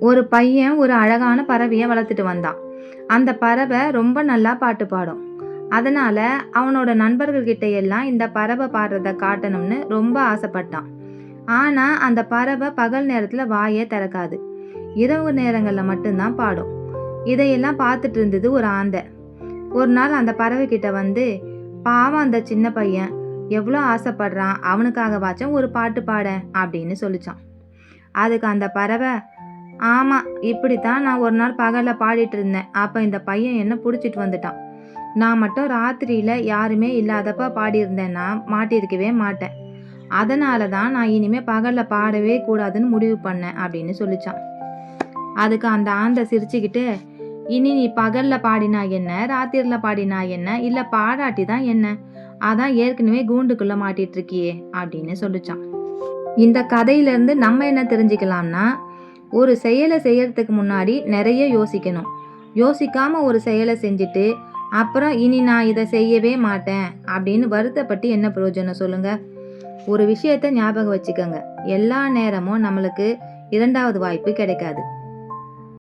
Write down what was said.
ஒரு பையன் ஒரு அழகான பறவையை வளர்த்துட்டு வந்தான். அந்த பறவை ரொம்ப நல்லா பாட்டு பாடும். அதனால அவனோட நண்பர்கள்கிட்ட எல்லாம் இந்த பறவை பாடுறத காட்டணும்னு ரொம்ப ஆசைப்பட்டான். ஆனா அந்த பறவை பகல் நேரத்துல வாயே திறக்காது. இரவு நேரங்களில் மட்டும்தான் பாடும். இதையெல்லாம் பார்த்துட்டு இருந்தது ஒரு ஆந்தை. ஒரு நாள் அந்த பறவை கிட்ட வந்து பாவம் அந்த சின்ன பையன். எவ்வளோ ஆசைப்படுறான். அவனுக்காகவாச்சும் ஒரு பாட்டு பாட அப்படின்னு சொல்லிச்சான். அதுக்கு அந்த பறவை ஆமாம் இப்படித்தான் நான் ஒரு நாள் பகலில் பாடிட்டு இருந்தேன். அப்போ இந்த பையன் என்ன பிடிச்சிட்டு வந்துட்டான். நான் மட்டும் ராத்திரியில் யாருமே இல்லாதப்ப பாடியிருந்தேன்னா மாட்டியிருக்கவே மாட்டேன். அதனால தான் நான் இனிமேல் பகலில் பாடவே கூடாதுன்னு முடிவு பண்ணேன் அப்படின்னு சொல்லிச்சான். அதுக்கு அந்த ஆந்தை சிரிச்சுக்கிட்டு இனி நீ பகலில் பாடினா என்ன? ராத்திரியில் பாடினா என்ன? இல்லை பாடாட்டி தான் என்ன? அதான் ஏற்கனவே கூண்டுக்குள்ளே மாட்டிகிட்டு இருக்கியே அப்படின்னு சொல்லிச்சான். இந்த கதையிலேருந்து நம்ம என்ன தெரிஞ்சுக்கலாம்னா ஒரு செயலை செய்யறதுக்கு முன்னாடி நிறைய யோசிக்கணும். யோசிக்காம ஒரு செயலை செஞ்சுட்டு அப்புறம் இனி நான் இதை செய்யவே மாட்டேன் அப்படின்னு வருத்தப்பட்டு என்ன பிரயோஜனம் சொல்லுங்க? ஒரு விஷயத்த ஞாபகம் வச்சுக்கோங்க. எல்லா நேரமும் நம்மளுக்கு இரண்டாவது வாய்ப்பு கிடைக்காது.